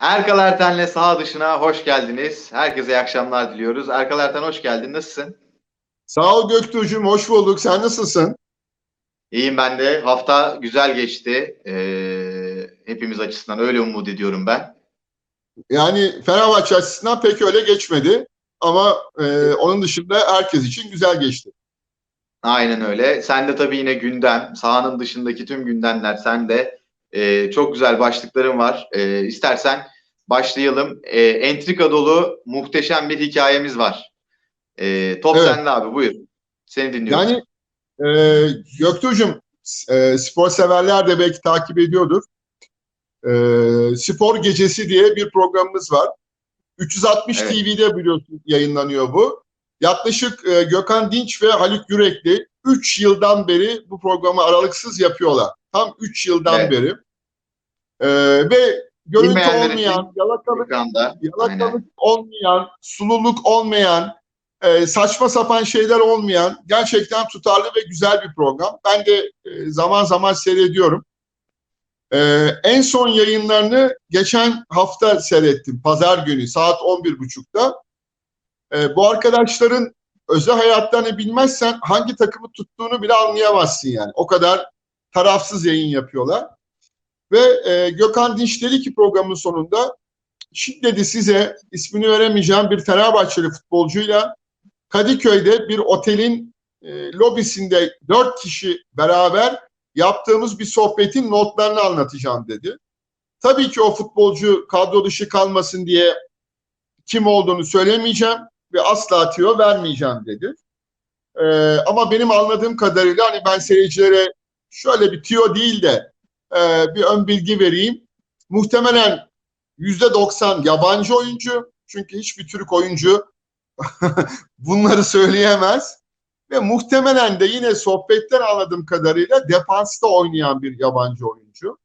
Erkal Erten'le saha dışına hoş geldiniz. Herkese iyi akşamlar diliyoruz. Erkal Erten hoş geldin. Nasılsın? Sağ ol Göktuğ'cum, hoş bulduk. Sen nasılsın? İyiyim ben de. Hafta güzel geçti. Ee, hepimiz açısından öyle umut ediyorum ben. Yani Fenerbahçe açısından pek öyle geçmedi. Ama e, onun dışında herkes için güzel geçti. Aynen öyle. Sen de tabii yine gündem, sahanın dışındaki tüm gündemler sende. Ee, çok güzel başlıkların var. Ee, istersen başlayalım. Ee, entrika dolu muhteşem bir hikayemiz var. Ee, top Evet. sende abi buyur. Seni dinliyoruz. Yani e, Göktuğ'cum, e, spor severler de belki takip ediyordur. E, spor Gecesi diye bir programımız var. 360 Evet. TV'de biliyorsun yayınlanıyor bu. Yaklaşık e, Gökhan Dinç ve Haluk Yürekli 3 yıldan beri bu programı aralıksız yapıyorlar. Tam 3 yıldan Evet. beri. E, ve görüntü olmayan, yalakalık Ekranda. Aynen. Yalakalık olmayan, sululuk olmayan, e, saçma sapan şeyler olmayan gerçekten tutarlı ve güzel bir program. Ben de e, zaman zaman seyrediyorum. E, en son yayınlarını geçen hafta seyrettim. Pazar günü saat 11.30'da. E, bu arkadaşların özel hayatlarını bilmezsen hangi takımı tuttuğunu bile anlayamazsın yani. O kadar tarafsız yayın yapıyorlar. Ve e, Gökhan Dinç dedi ki programın sonunda Şimdi dedi size ismini veremeyeceğim bir Fenerbahçeli futbolcuyla Kadıköy'de bir otelin e, lobisinde dört kişi beraber yaptığımız bir sohbetin notlarını anlatacağım dedi. Tabii ki o futbolcu kadro dışı kalmasın diye kim olduğunu söylemeyeceğim ve asla tüyo vermeyeceğim dedi. E, ama benim anladığım kadarıyla hani ben seyircilere şöyle bir tüyo değil de e, bir ön bilgi vereyim. Muhtemelen %90 yabancı oyuncu. Çünkü hiçbir Türk oyuncu bunları söyleyemez. Ve muhtemelen de yine sohbetten anladığım kadarıyla defansta oynayan bir yabancı oyuncu.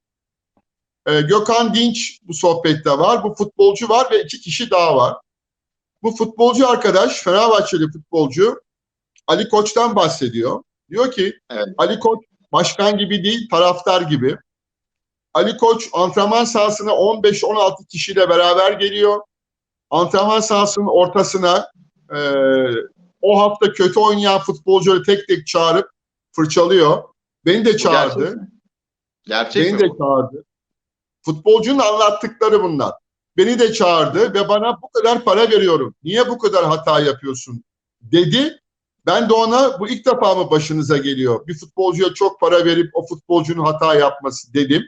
Ee, Gökhan Dinç bu sohbette var. Bu futbolcu var ve iki kişi daha var. Bu futbolcu arkadaş, Fenerbahçeli futbolcu Ali Koç'tan bahsediyor. Diyor ki Evet. Ali Koç başkan gibi değil, taraftar gibi. Ali Koç antrenman sahasına 15-16 kişiyle beraber geliyor. Antrenman sahasının ortasına e, o hafta kötü oynayan futbolcuları tek tek çağırıp fırçalıyor. Beni de Bu çağırdı. gerçek mi? Gerçek Beni mi de bu? çağırdı. Futbolcunun anlattıkları bunlar. Beni de çağırdı ve bana bu kadar para veriyorum. Niye bu kadar hata yapıyorsun dedi. Ben de ona bu ilk defa mı başınıza geliyor? Bir futbolcuya çok para verip o futbolcunun hata yapması dedim.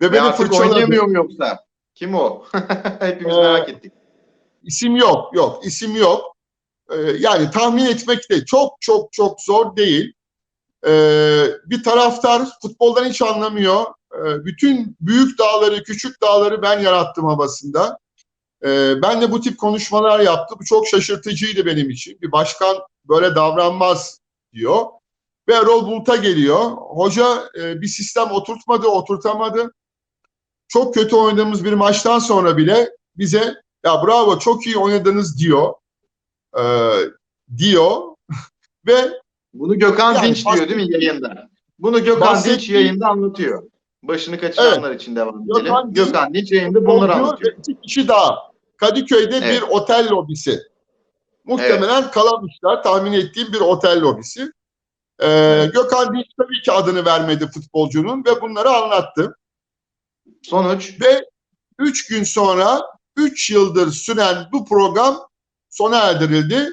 Ve beni fırçaladı. oynayamıyor mu yoksa? Kim o? Hepimiz Ee, merak ettik. İsim yok, yok. isim yok. Ee, yani tahmin etmek de çok çok çok zor değil. Ee, bir taraftar futboldan hiç anlamıyor. Ee, bütün büyük dağları, küçük dağları ben yarattım havasında. Ee, ben de bu tip konuşmalar yaptı. Bu çok şaşırtıcıydı benim için. Bir başkan böyle davranmaz diyor. Ve Erol Bulut'a geliyor. Hoca e, bir sistem oturtmadı, oturtamadı. Çok kötü oynadığımız bir maçtan sonra bile bize ya bravo çok iyi oynadınız diyor. Ee, diyor. Ve Bunu Gökhan Yani Dinç diyor değil mi yayında? Bunu Gökhan Bahsettiğim- Dinç yayında anlatıyor. Başını kaçıranlar için devam edelim. Gökhan Gökhan, Dinç- yayında bunları anlatıyor. iki kişi daha. Kadıköy'de Evet. bir otel lobisi. Muhtemelen Kalamışlar tahmin ettiğim bir otel lobisi. Ee, Gökhan Dinç tabii ki adını vermedi futbolcunun ve bunları anlattı. Sonuç Ve 3 gün sonra 3 yıldır süren bu program sona erdirildi.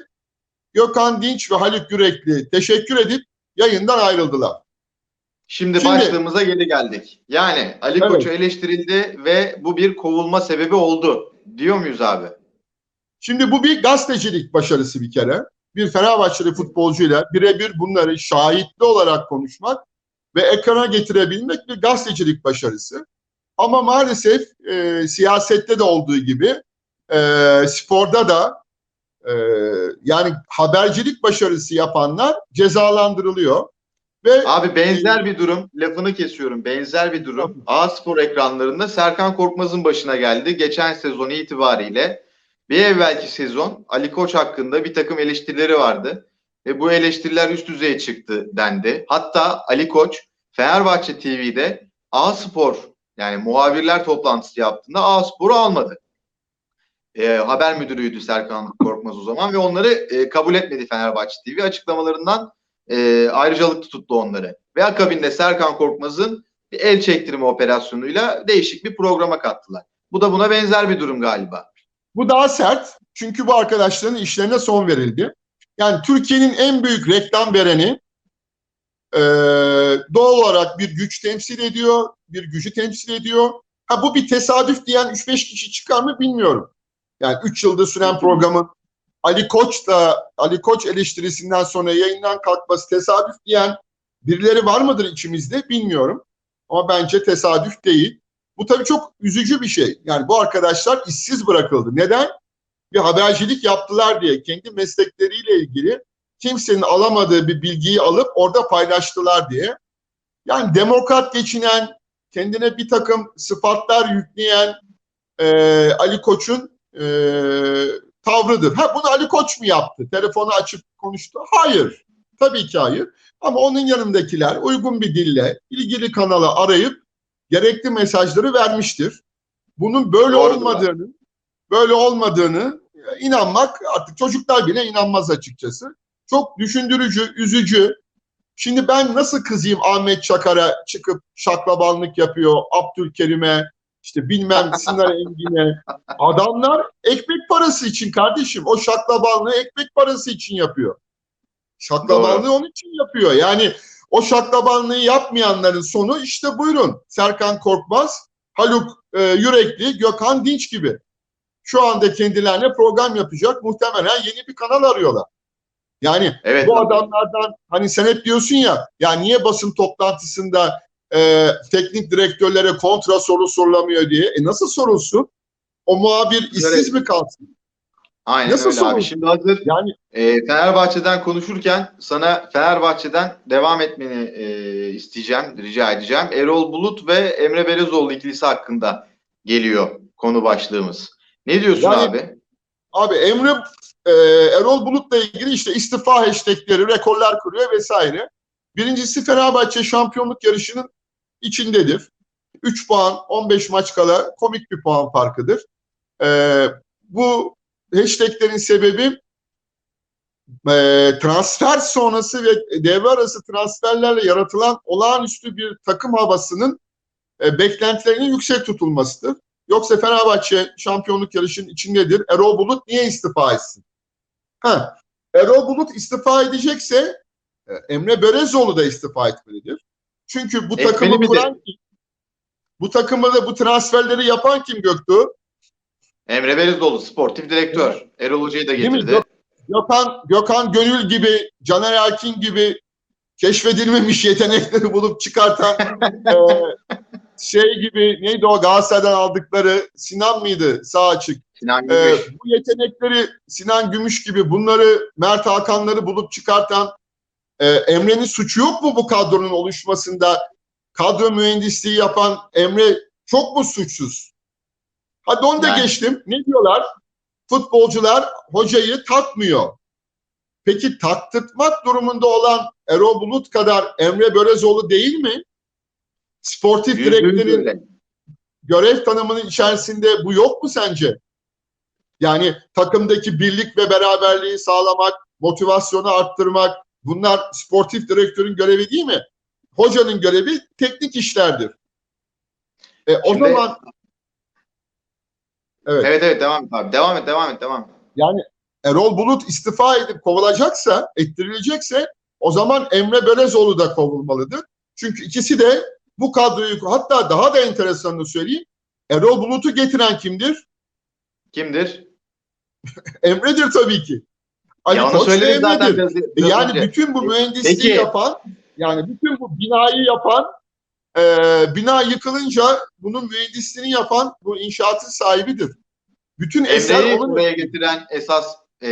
Gökhan Dinç ve Haluk Yürekli teşekkür edip yayından ayrıldılar. Şimdi, Şimdi- başlığımıza geri geldik. Yani Ali Evet. Koç'u eleştirildi ve bu bir kovulma sebebi oldu. Diyor muyuz abi? Şimdi bu bir gazetecilik başarısı bir kere. Bir Fenerbahçeli futbolcuyla birebir bunları şahitli olarak konuşmak ve ekrana getirebilmek bir gazetecilik başarısı. Ama maalesef e, siyasette de olduğu gibi e, sporda da e, yani habercilik başarısı yapanlar cezalandırılıyor. Ve Abi benzer bir durum, lafını kesiyorum. Benzer bir durum. A Spor ekranlarında Serkan Korkmaz'ın başına geldi. Geçen sezon itibariyle bir evvelki sezon Ali Koç hakkında bir takım eleştirileri vardı. Ve bu eleştiriler üst düzeye çıktı dendi. Hatta Ali Koç Fenerbahçe TV'de A Spor Yani muhabirler toplantısı yaptığında A Spor'u almadı. E, haber müdürüydü Serkan Korkmaz o zaman ve onları e, kabul etmedi Fenerbahçe TV. Açıklamalarından e, ayrıcalıklı tuttu onları. Ve akabinde Serkan Korkmaz'ın bir el çektirme operasyonuyla değişik bir programa kattılar. Bu da buna benzer bir durum galiba. Bu daha sert. Çünkü bu arkadaşların işlerine son verildi. Yani Türkiye'nin en büyük reklam vereni e, doğal olarak bir güç temsil ediyor, bir gücü temsil ediyor. Ha bu bir tesadüf diyen 3-5 kişi çıkar mı bilmiyorum. Yani 3 yılda süren programın Ali Koç da Ali Koç eleştirisinden sonra yayından kalkması tesadüf diyen birileri var mıdır içimizde bilmiyorum. Ama bence tesadüf değil. Bu tabii çok üzücü bir şey. Yani bu arkadaşlar işsiz bırakıldı. Neden? Bir habercilik yaptılar diye kendi meslekleriyle ilgili kimsenin alamadığı bir bilgiyi alıp orada paylaştılar diye. Yani demokrat geçinen, kendine bir takım sıfatlar yükleyen e, Ali Koç'un e, tavrıdır. Ha bunu Ali Koç mu yaptı? Telefonu açıp konuştu? Hayır. Tabii ki hayır. Ama onun yanındakiler uygun bir dille ilgili kanalı arayıp gerekli mesajları vermiştir. Bunun böyle Doğrudur olmadığını, böyle olmadığını e, inanmak artık çocuklar bile inanmaz açıkçası. Çok düşündürücü, üzücü. Şimdi ben nasıl kızayım Ahmet Çakar'a çıkıp şaklabanlık yapıyor, Abdülkerim'e, işte bilmem Sinan Engin'e. Adamlar ekmek parası için kardeşim. O şaklabanlığı ekmek parası için yapıyor. Şaklabanlığı onun için yapıyor. Yani o şaklabanlığı yapmayanların sonu işte buyurun. Serkan Korkmaz, Haluk e, Yürekli, Gökhan Dinç gibi. Şu anda kendilerine program yapacak. Muhtemelen yeni bir kanal arıyorlar. Yani Evet. bu adamlardan hani sen hep diyorsun ya ya niye basın toplantısında e, teknik direktörlere kontra soru sorulamıyor diye. E nasıl sorulsun? O muhabir işsiz mi kalsın? Aynen Nasıl öyle abi. sorun? Şimdi hazır Yani e, Fenerbahçe'den konuşurken sana Fenerbahçe'den devam etmeni e, isteyeceğim, rica edeceğim. Erol Bulut ve Emre Belezoğlu ikilisi hakkında geliyor konu başlığımız. Ne diyorsun Yani- abi? abi Emre e, Erol Bulut'la ilgili işte istifa hashtagleri, rekorlar kuruyor vesaire. Birincisi Fenerbahçe şampiyonluk yarışının içindedir. 3 puan 15 maç kala komik bir puan farkıdır. E, bu hashtaglerin sebebi e, transfer sonrası ve devre arası transferlerle yaratılan olağanüstü bir takım havasının e, beklentilerinin yüksek tutulmasıdır. Yoksa Fenerbahçe şampiyonluk yarışının içindedir. Erol Bulut niye istifa etsin? Ha, Erol Bulut istifa edecekse e, Emre Börezoğlu da istifa etmelidir. Çünkü bu Etmeli takımı kuran kim? Bu takımı da bu transferleri yapan kim Göktuğ? Emre Belezoğlu sportif direktör. Erol Hoca'yı da getirdi. Gök- Gökhan, Gökhan Gönül gibi, Caner Erkin gibi keşfedilmemiş yetenekleri bulup çıkartan e, şey gibi neydi o Galatasaray'dan aldıkları Sinan mıydı sağ açık? Sinan Ee, Gümüş. bu yetenekleri Sinan Gümüş gibi bunları Mert Hakanları bulup çıkartan e, Emre'nin suçu yok mu bu kadronun oluşmasında? Kadro mühendisliği yapan Emre çok mu suçsuz? Hadi onu da Yani. geçtim. Ne diyorlar? Futbolcular hocayı takmıyor. Peki taktırtmak durumunda olan Erol Bulut kadar Emre Börezoğlu değil mi? Sportif direktörün öyle. görev tanımının içerisinde bu yok mu sence? Yani takımdaki birlik ve beraberliği sağlamak, motivasyonu arttırmak bunlar sportif direktörün görevi değil mi? Hocanın görevi teknik işlerdir. E, o Şimdi- zaman evet, Evet evet devam et abi. Devam et devam et devam et. yani Erol Bulut istifa edip kovulacaksa, ettirilecekse o zaman Emre Börezoğlu da kovulmalıdır. Çünkü ikisi de bu kadroyu hatta daha da enteresanını söyleyeyim. Erol Bulut'u getiren kimdir? Kimdir? Emre'dir tabii ki. Ali ya Koç söyledik zaten Emre'dir. biraz, biraz yani önce. bütün bu mühendisliği Peki. yapan, yani bütün bu binayı yapan, e, bina yıkılınca bunun mühendisliğini yapan bu inşaatın sahibidir. Bütün eser Emre'yi onun buraya getiren esas e,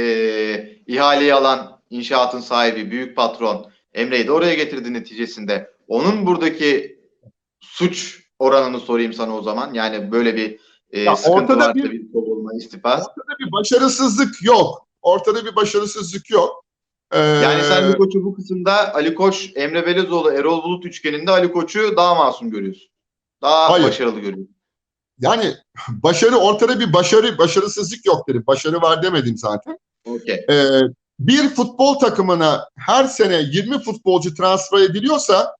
ihaleyi alan inşaatın sahibi, büyük patron Emre'yi de oraya getirdi neticesinde. Onun buradaki suç oranını sorayım sana o zaman. Yani böyle bir e, Ya sıkıntı ortada varsa bir- bir istifa. ortada bir başarısızlık yok. Ortada bir başarısızlık yok. Yani sen Ali Koç'u bu kısımda Ali Koç, Emre Belezoğlu, Erol Bulut üçgeninde Ali Koç'u daha masum görüyorsun. daha Hayır. başarılı görüyorum. Yani başarı ortada bir başarı, başarısızlık yok dedim. Başarı var demedim zaten. Okey. Ee, bir futbol takımına her sene 20 futbolcu transfer ediliyorsa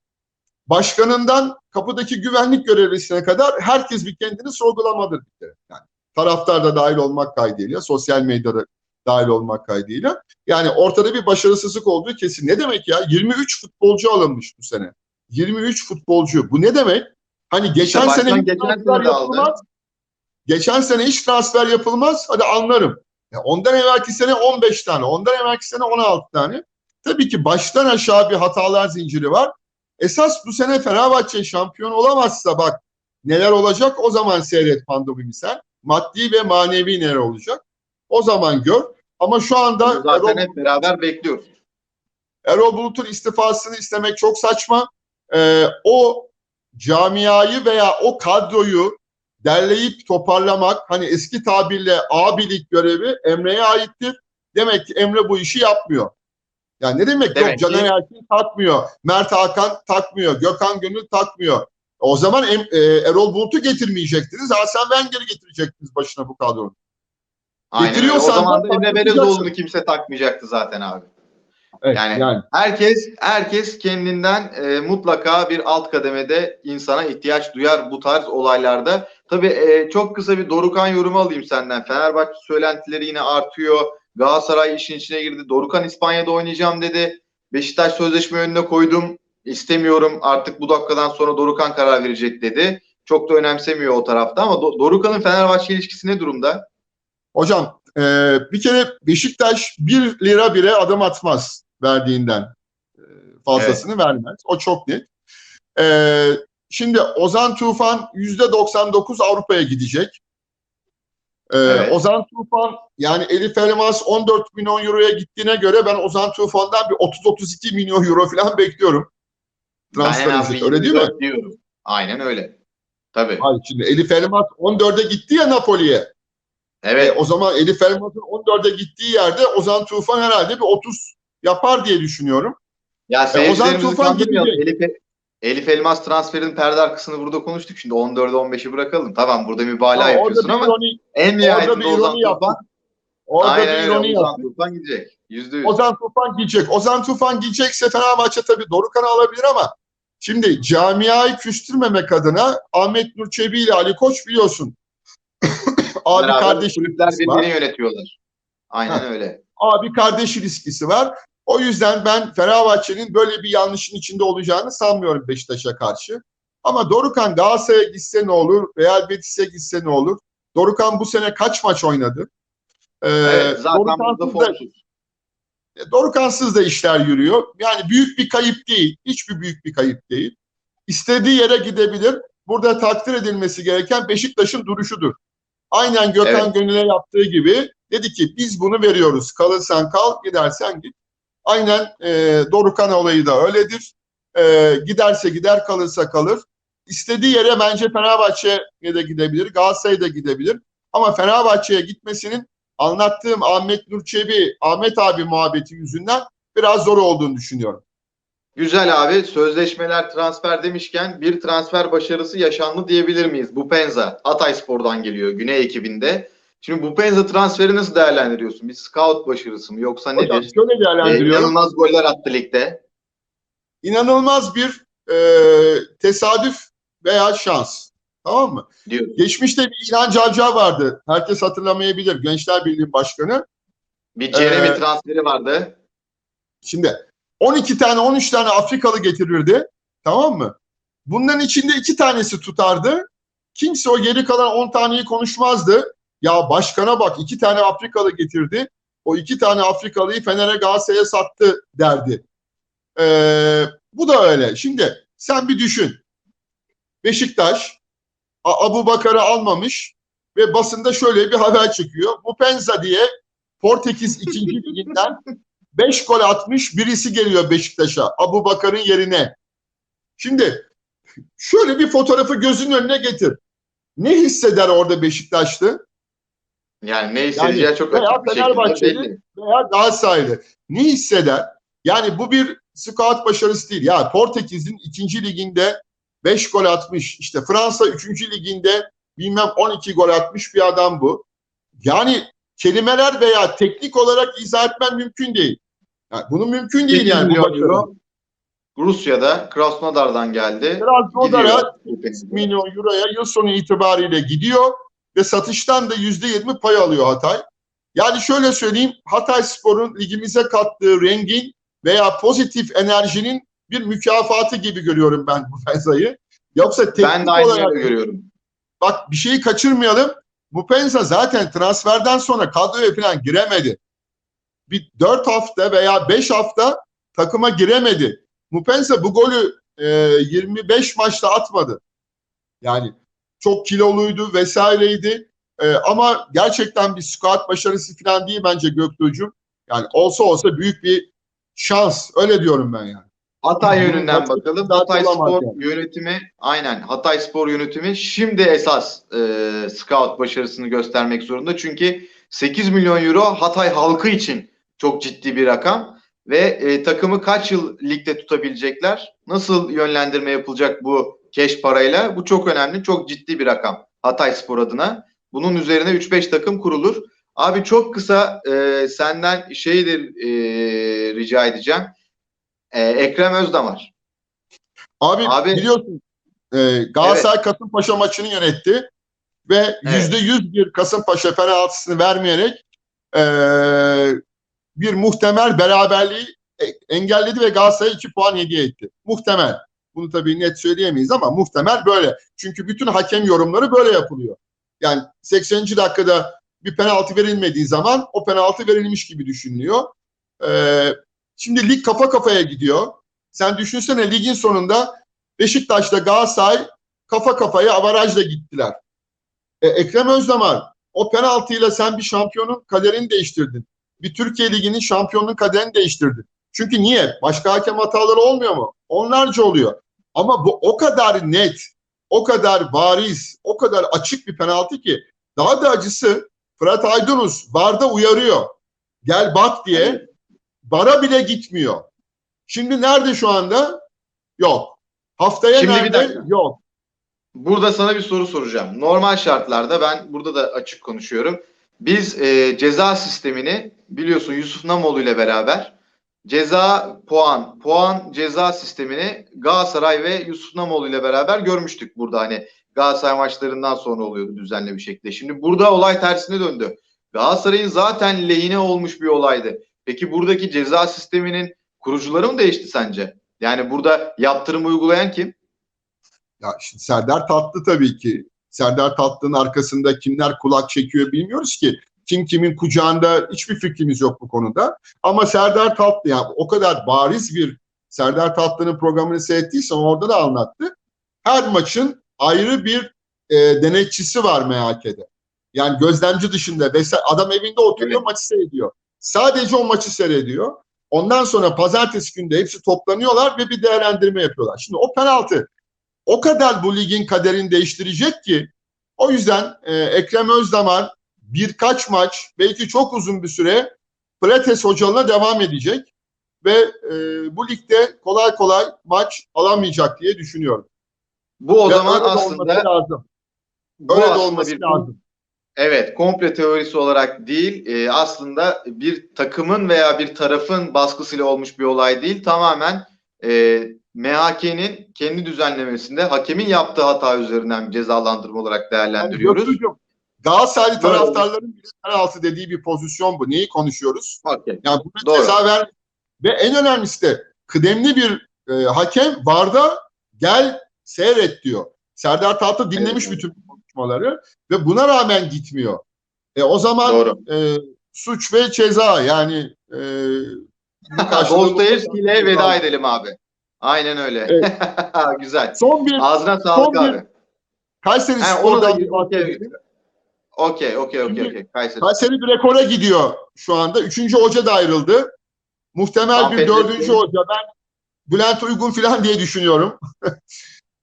başkanından kapıdaki güvenlik görevlisine kadar herkes bir kendini sorgulamadır bir kere. Yani taraftar da dahil olmak kaydıyla, sosyal medyada dahil olmak kaydıyla. Yani ortada bir başarısızlık olduğu kesin. Ne demek ya? 23 futbolcu alınmış bu sene. 23 futbolcu. Bu ne demek? Hani geçen başkan sene geçen transfer aldı. yapılmaz. Geçen sene hiç transfer yapılmaz. Hadi anlarım. Ya ondan evvelki sene 15 tane, ondan evvelki sene 16 tane. Tabii ki baştan aşağı bir hatalar zinciri var. Esas bu sene Fenerbahçe şampiyon olamazsa bak neler olacak o zaman seyret pandomimisel. Maddi ve manevi neler olacak. O zaman gör. Ama şu anda Zaten Erol, hep beraber bekliyoruz. Erol Bulut'un istifasını istemek çok saçma. Ee, o camiayı veya o kadroyu derleyip toparlamak hani eski tabirle abilik görevi Emre'ye aittir. Demek ki Emre bu işi yapmıyor. Yani ne demek, Demek yok ki- Caner Erkin takmıyor, Mert Hakan takmıyor, Gökhan Gönül takmıyor. O zaman Em- e, Erol Bulut'u getirmeyecektiniz. Hasan Wenger'i getirecektiniz başına bu kadronun. Aynen öyle. O zaman da Emre. Belözoğlu'nu kimse takmayacaktı zaten abi. Evet, Yani- yani Herkes herkes kendinden e, mutlaka bir alt kademede insana ihtiyaç duyar bu tarz olaylarda. Tabii e, çok kısa bir Dorukan yorumu alayım senden. Fenerbahçe söylentileri yine artıyor. Galatasaray işin içine girdi. Dorukan İspanya'da oynayacağım dedi. Beşiktaş sözleşme önüne koydum. İstemiyorum artık bu dakikadan sonra Dorukan karar verecek dedi. Çok da önemsemiyor o tarafta ama Do- Dorukan'ın Fenerbahçe ilişkisi ne durumda? Hocam e, bir kere Beşiktaş 1 lira bile adım atmaz verdiğinden. E, fazlasını vermez. O çok net. E, şimdi Ozan Tufan %99 Avrupa'ya gidecek. E, Evet. Ozan Tufan yani Elif Elmas 14 milyon euroya gittiğine göre ben Ozan Tufan'dan bir 30-32 milyon euro falan bekliyorum. Transfer ücreti, öyle değil mi? 24 diyorum. Aynen öyle. Tabii. Hayır şimdi Elif Elmas 14'e gitti ya Napoli'ye. E, Evet. o zaman Elif Elmas'ın 14'e gittiği yerde Ozan Tufan herhalde bir 30 yapar diye düşünüyorum. Ya Ozan seyircilerimizi Tufan gidecek. Elif, Elif Elmas transferinin perde arkasını burada konuştuk. Şimdi 14'e 15'i bırakalım. Tamam burada mübalağa Ha, yapıyorsun ama ironi, en nihayetinde Ozan. Tufan. orada Aynen bir ironi Ozan. Tufan gidecek. Yüzde yüz. Ozan Tufan gidecek. Ozan Tufan gidecekse Fenerbahçe tabii Dorukhan'ı alabilir ama şimdi camiayı küstürmemek adına Ahmet Nur Çebi ile Ali Koç biliyorsun. Abi Beraber kardeş kulüpler birbirini yönetiyorlar. Aynen Ha. öyle. Abi kardeş ilişkisi var. O yüzden ben Fenerbahçe'nin böyle bir yanlışın içinde olacağını sanmıyorum Beşiktaş'a karşı. Ama Dorukhan Galatasaray'a gitse ne olur? Real Betis'e gitse ne olur? Dorukhan bu sene kaç maç oynadı? Ee, Evet, zaten burada Dorukhan'sız da, formsuz. Dorukhan'sız da işler yürüyor. Yani büyük bir kayıp değil. Hiçbir büyük bir kayıp değil. İstediği yere gidebilir. Burada takdir edilmesi gereken Beşiktaş'ın duruşudur. Aynen Gökhan Evet. Gönül'e yaptığı gibi dedi ki biz bunu veriyoruz. Kalırsan kal, gidersen git. Aynen e, Dorukhan olayı da öyledir. E, giderse gider, kalırsa kalır. İstediği yere bence Fenerbahçe'ye de gidebilir, Galatasaray'a da gidebilir. Ama Fenerbahçe'ye gitmesinin anlattığım Ahmet Nur Çebi, Ahmet abi muhabbeti yüzünden biraz zor olduğunu düşünüyorum. Güzel abi. Sözleşmeler transfer demişken bir transfer başarısı yaşandı diyebilir miyiz? Bupenza. Hatayspor'dan geliyor. Güney ekibinde. Şimdi Bupenza transferi nasıl değerlendiriyorsun? Bir scout başarısı mı yoksa Hocam nedir? şöyle Ee, değerlendiriyorum. inanılmaz goller attı ligde. İnanılmaz bir e, tesadüf veya şans. Tamam mı? diyor. Geçmişte bir İlhan Cavcav vardı. Herkes hatırlamayabilir. Gençler Birliği Başkanı. Bir Jeremy Ee, transferi vardı. Şimdi 12 tane 13 tane Afrikalı getirirdi. Tamam mı? Bunların içinde iki tanesi tutardı. Kimse o geri kalan 10 taneyi konuşmazdı. Ya başkana bak iki tane Afrikalı getirdi. O iki tane Afrikalıyı Fener'e Galatasaray'a sattı derdi. Ee, bu da öyle. Şimdi sen bir düşün. Beşiktaş Abu Bakar'ı almamış ve basında şöyle bir haber çıkıyor. Bu Penza diye Portekiz 2. liginden 5 gol atmış birisi geliyor Beşiktaş'a Abu Bakar'ın yerine. Şimdi şöyle bir fotoğrafı gözünün önüne getir. Ne hisseder orada Beşiktaşlı Yani ne hissedeceği Yani çok veya açık bir şekilde Fenerbahçeli- veya Galatasaraylı? Ne hisseder? Yani bu bir scout başarısı değil. Ya Portekiz'in ikinci liginde 5 gol atmış. İşte Fransa 3. liginde bilmem 12 gol atmış bir adam bu. Yani kelimeler veya teknik olarak izah etmem mümkün değil. Yani bunun mümkün değil 8 yani. euro Rusya'da Krasnodar'dan geldi. Krasnodar'a Gidiyor. milyon euroya yıl sonu itibariyle gidiyor ve satıştan da yüzde yirmi pay alıyor Hatay. Yani şöyle söyleyeyim Hatay Spor'un ligimize kattığı rengin veya pozitif enerjinin bir mükafatı gibi görüyorum ben bu Penza'yı. Yoksa teknik Ben de aynı olarak görüyorum. bak bir şeyi kaçırmayalım. Bu Penza zaten transferden sonra kadroya falan giremedi. Bir 4 hafta veya 5 hafta takıma giremedi. Mupensa bu golü e, 25 maçta atmadı. Yani çok kiloluydu vesaireydi. E, ama gerçekten bir squat başarısı falan değil bence Göktuğ'cum. Yani olsa olsa büyük bir şans. Öyle diyorum ben yani. Hatay yönünden başka bakalım. Hatay Spor yani. yönetimi aynen Hatay Spor yönetimi şimdi esas e, scout başarısını göstermek zorunda. Çünkü 8 milyon euro Hatay halkı için çok ciddi bir rakam ve e, takımı kaç yıl ligde tutabilecekler? Nasıl yönlendirme yapılacak bu keş parayla? Bu çok önemli. Çok ciddi bir rakam Hatay Spor adına. Bunun üzerine 3-5 takım kurulur. Abi çok kısa e, senden şeydir e, rica edeceğim. E, Ekrem Özdamar. Abi, Abi- biliyorsun e, Galatasaray Kasımpaşa maçını yönetti ve yüzde yüz bir Kasımpaşa penaltısını vermeyerek e, bir muhtemel beraberliği e- engelledi ve Galatasaray'a iki puan hediye etti. Muhtemel. Bunu tabii net söyleyemeyiz ama muhtemel böyle. Çünkü bütün hakem yorumları böyle yapılıyor. Yani 80. dakikada bir penaltı verilmediği zaman o penaltı verilmiş gibi düşünülüyor. Ee, şimdi lig kafa kafaya gidiyor. Sen düşünsene ligin sonunda Beşiktaş'ta Galatasaray kafa kafaya avarajla gittiler. E, Ekrem Özdamar o penaltıyla sen bir şampiyonun kaderini değiştirdin. Bir Türkiye Ligi'nin şampiyonluğun kaderini değiştirdin. Çünkü niye? Başka hakem hataları olmuyor mu? Onlarca oluyor. Ama bu o kadar net, o kadar bariz, o kadar açık bir penaltı ki daha da acısı Fırat Aydınus VAR'da uyarıyor. Gel bak diye. Bara bile gitmiyor. Şimdi nerede şu anda? Yok. Haftaya Şimdi bir nerede? dakika. Yok. Burada sana bir soru soracağım. Normal şartlarda ben burada da açık konuşuyorum. Biz e, ceza sistemini biliyorsun Yusuf Namoğlu ile beraber ceza puan puan ceza sistemini Galatasaray ve Yusuf Namoğlu ile beraber görmüştük burada hani Galatasaray maçlarından sonra oluyordu düzenli bir şekilde. Şimdi burada olay tersine döndü. Galatasaray'ın zaten lehine olmuş bir olaydı. Peki buradaki ceza sisteminin kurucuları mı değişti sence? Yani burada yaptırım uygulayan kim? Ya şimdi Serdar Tatlı tabii ki. Serdar Tatlı'nın arkasında kimler kulak çekiyor bilmiyoruz ki. Kim kimin kucağında hiçbir fikrimiz yok bu konuda. Ama Serdar Tatlı yani o kadar bariz bir Serdar Tatlı'nın programını seyrettiysen orada da anlattı. Her maçın ayrı bir e, denetçisi var MHK'de. Yani gözlemci dışında vesaire adam evinde oturuyor Evet. maçı seyrediyor. Sadece o maçı seyrediyor. Ondan sonra pazartesi günde hepsi toplanıyorlar ve bir değerlendirme yapıyorlar. Şimdi o penaltı o kadar bu ligin kaderini değiştirecek ki o yüzden e, Ekrem Özdamar birkaç maç belki çok uzun bir süre Pilates hocalığına devam edecek ve e, bu ligde kolay kolay maç alamayacak diye düşünüyorum. Bu o Ve zaman aslında lazım. bu Öyle de olması bir lazım. Evet, komple teorisi olarak değil, e, aslında bir takımın veya bir tarafın baskısıyla olmuş bir olay değil. Tamamen e, MHK'nin kendi düzenlemesinde hakemin yaptığı hata üzerinden cezalandırma olarak Yani değerlendiriyoruz. Göktuğ'cum, Galatasaraylı Böyle taraftarların bile penaltı dediği bir pozisyon bu. Neyi konuşuyoruz? Okey. Yani buna Doğru. ceza ver ve en önemlisi de kıdemli bir e, hakem VAR'da gel seyret diyor. Serdar Tatlı dinlemiş Evet, bütün konuşmaları ve buna rağmen gitmiyor. E, o zaman Doğru. e, suç ve ceza yani e, Dostoyevski ile veda edelim abi. Aynen öyle. Evet. Güzel. Son bir Ağzına sağlık son bir- abi. Kayseri Ha, Spor'dan bir okey. bahsedelim. Okey, okey, okey. Kayseri. Kayseri bir rekora gidiyor şu anda. Üçüncü hoca da ayrıldı. Muhtemel bir dördüncü hoca. Ben Bülent Uygun falan diye düşünüyorum.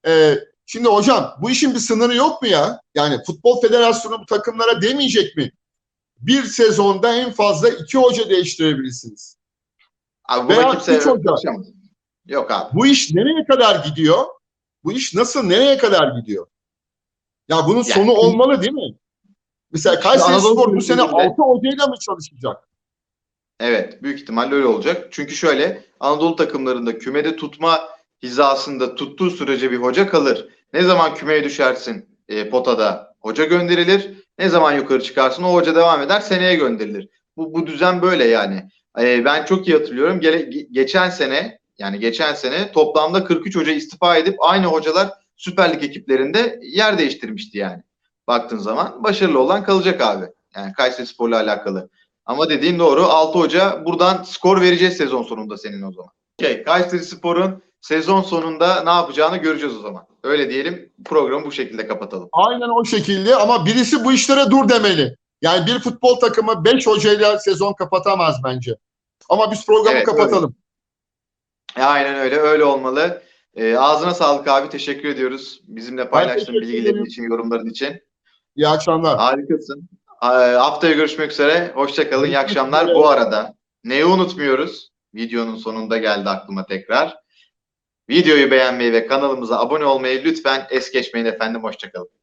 Ee, şimdi hocam bu işin bir sınırı yok mu ya? Yani Futbol Federasyonu bu takımlara demeyecek mi? Bir sezonda en fazla iki hoca değiştirebilirsiniz. Abi Veya buna kimse üç hoca. karışamaz. Yok abi. Bu iş nereye kadar gidiyor? Bu iş nasıl, nereye kadar gidiyor? Ya bunun Yani- sonu olmalı değil mi? Mesela Kayseri Anadolu Spor bu sene Kulüplerinde- 6 hocayla mı çalışacak? Evet, büyük ihtimalle öyle olacak. Çünkü şöyle Anadolu takımlarında kümede tutma hizasında tuttuğu sürece bir hoca kalır. Ne zaman kümeye düşersin e, potada hoca gönderilir. Ne zaman yukarı çıkarsın o hoca devam eder seneye gönderilir. Bu, bu düzen böyle yani. E, ben çok iyi hatırlıyorum. Gele, ge- geçen sene yani geçen sene toplamda 43 hoca istifa edip aynı hocalar Süper Lig ekiplerinde yer değiştirmişti yani. Baktığın zaman başarılı olan kalacak abi. Yani Kayseri Spor'la alakalı. Ama dediğin doğru. 6 hoca buradan skor vereceğiz sezon sonunda senin o zaman. Okay. Kayseri Spor'un sezon sonunda ne yapacağını göreceğiz o zaman. Öyle diyelim. Programı bu şekilde kapatalım. Aynen o şekilde ama birisi bu işlere dur demeli. Yani bir futbol takımı 5 hocayla sezon kapatamaz bence. Ama biz programı Evet, kapatalım. E, Aynen öyle. Öyle olmalı. E, ağzına sağlık abi. Teşekkür ediyoruz. Bizimle paylaştığın bilgilerin için, yorumların için. İyi akşamlar. Harikasın. E, haftaya görüşmek üzere. Hoşçakalın. İyi akşamlar. Bu arada neyi unutmuyoruz? Videonun sonunda geldi aklıma tekrar. Videoyu beğenmeyi ve kanalımıza abone olmayı lütfen es geçmeyin efendim. Hoşçakalın.